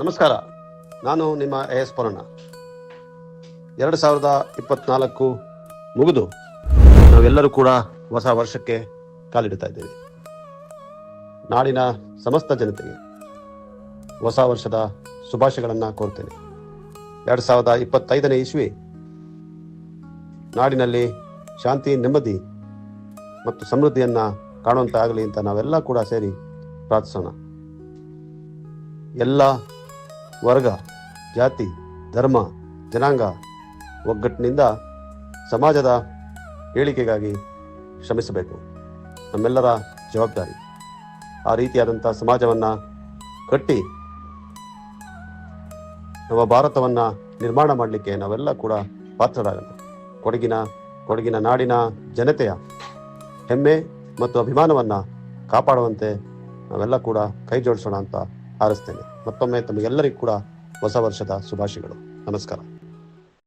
ನಮಸ್ಕಾರ. ನಾನು ನಿಮ್ಮ ಎ ಎಸ್ ಪೊರಣ್ಣ ಎರಡು ಸಾವಿರದ ಇಪ್ಪತ್ನಾಲ್ಕು ಮುಗಿದು ನಾವೆಲ್ಲರೂ ಕೂಡ ಹೊಸ ವರ್ಷಕ್ಕೆ ಕಾಲಿಡ್ತಾ ಇದ್ದೇವೆ. ನಾಡಿನ ಸಮಸ್ತ ಜನತೆಗೆ ಹೊಸ ವರ್ಷದ ಶುಭಾಶಯಗಳನ್ನು ಕೋರ್ತೇನೆ. ಎರಡು ಸಾವಿರದ ಇಪ್ಪತ್ತೈದನೇ ಇಸ್ವಿ ನಾಡಿನಲ್ಲಿ ಶಾಂತಿ, ನೆಮ್ಮದಿ ಮತ್ತು ಸಮೃದ್ಧಿಯನ್ನು ಕಾಣುವಂತಾಗಲಿ ಅಂತ ನಾವೆಲ್ಲ ಕೂಡ ಸೇರಿ ಪ್ರಾರ್ಥಿಸೋಣ. ಎಲ್ಲ ವರ್ಗ, ಜಾತಿ, ಧರ್ಮ, ಜನಾಂಗ ಒಗ್ಗಟ್ಟಿನಿಂದ ಸಮಾಜದ ಏಳಿಗೆಗಾಗಿ ಶ್ರಮಿಸಬೇಕು. ನಮ್ಮೆಲ್ಲರ ಜವಾಬ್ದಾರಿ. ಆ ರೀತಿಯಾದಂಥ ಸಮಾಜವನ್ನು ಕಟ್ಟಿ ನಮ್ಮ ಭಾರತವನ್ನು ನಿರ್ಮಾಣ ಮಾಡಲಿಕ್ಕೆ ನಾವೆಲ್ಲ ಕೂಡ ಪಾತ್ರರಾಗೋಣ ಕೊಡಗಿನ ಕೊಡಗಿನ ನಾಡಿನ ಜನತೆಯ ಹೆಮ್ಮೆ ಮತ್ತು ಅಭಿಮಾನವನ್ನು ಕಾಪಾಡುವಂತೆ ನಾವೆಲ್ಲ ಕೂಡ ಕೈ ಜೋಡಿಸೋಣ ಅಂತ ಹಾರೈಸ್ತೇನೆ. ಮತ್ತೊಮ್ಮೆ ತಮಗೆಲ್ಲರಿಗೂ ಕೂಡ ಹೊಸ ವರ್ಷದ ಶುಭಾಶಯಗಳು. ನಮಸ್ಕಾರ.